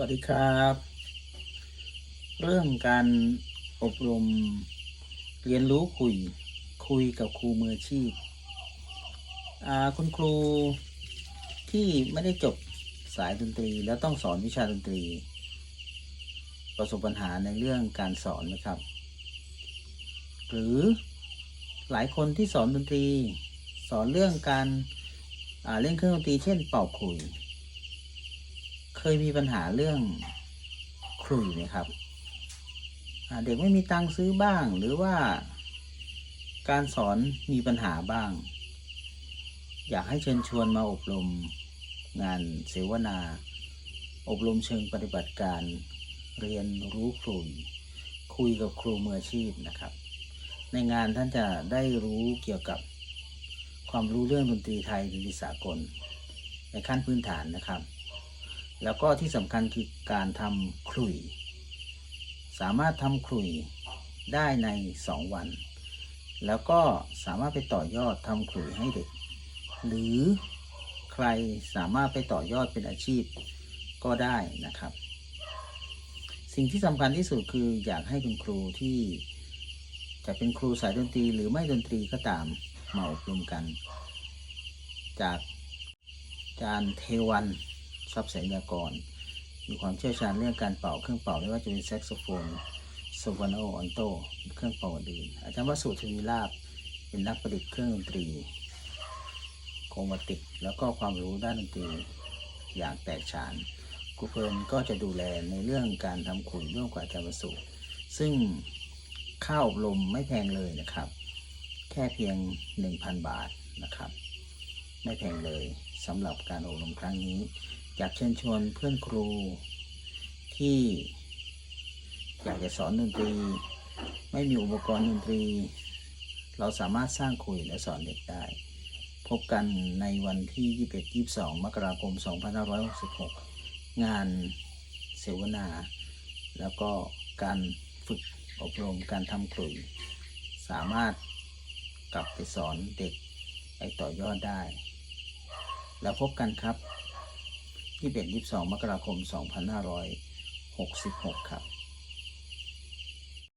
วัสดีครับ เรื่องการอบรมเรียนรู้คุยคุยกับครูมืออาชีพอาคุณครูที่ไม่ได้จบสายดนตรี แล้วต้องสอนวิชาดนตรี ประสบปัญหาในเรื่องการสอนนะครับ หรือหลายคนที่สอนดนตรี สอนเรื่องการเล่นเครื่องดนตรี เช่นเป่าขลุย เคยมีปัญหาเรื่องขลุ่ยไหมครับเด็กไม่มีตังค์ซื้อบ้าง หรือว่าการสอนมีปัญหาบ้าง อยากให้เชิญชวนมาอบรมงานเสวนา อบรมเชิงปฏิบัติการเรียนรู้ขลุ่ยคุยกับครูมืออาชีพนะครับ ในงานท่านจะได้รู้เกี่ยวกับความรู้เรื่องดนตรีไทยดนตรีสากลในขั้นพื้นฐานนะครับ แล้วก็ที่สำคัญคือการทำขลุ่ยสามารถทำขลุ่ยได้ใน 2 วัน แล้วก็สามารถไปต่อยอดทำขลุ่ยให้เด็ก หรือใครสามารถไปต่อยอดเป็นอาชีพก็ได้นะครับ สิ่งที่สำคัญที่สุดคืออยากให้คุณครูที่จะเป็นครูสายดนตรีหรือไม่ดนตรีก็ตามมาอบรมกัน จากอาจารย์เทวัน ทรัพย์แสงยากร มีความเชี่ยวชาญเรื่องการเป่าเครื่องเป่าไม่ว่าจะเป็นแซกโซโฟนโซฟานโอออนโตเครื่องเป่าอื่นอาจารย์วสุทวีลาบเป็นนักประดิษฐ์เครื่องดนตรีโครมาติกแล้วก็ความรู้ด้านดนตรีอย่างแตกฉานครูเพลินก็จะดูแลในเรื่องการทำขุยร่วมกับอาจารย์วสุซึ่งค่าอบรมไม่แพงเลยนะครับ แค่เพียง 1,000 บาทนะครับ ไม่แพงเลยสำหรับการอบรมครั้งนี้ อยากเชิญชวนเพื่อนครูที่อยากจะสอนดนตรี ไม่มีอุปกรณ์ดนตรี เราสามารถสร้างคุยและสอนเด็กได้ พบกันในวันที่ 21 22 มกราคม 2566 งานเสวนา แล้วก็การฝึกอบรมการทำขลุ่ยสามารถกลับไปสอนเด็กไปต่อยอดได้ แล้วพบกันครับ 21 22 มกราคม 2566 ครับ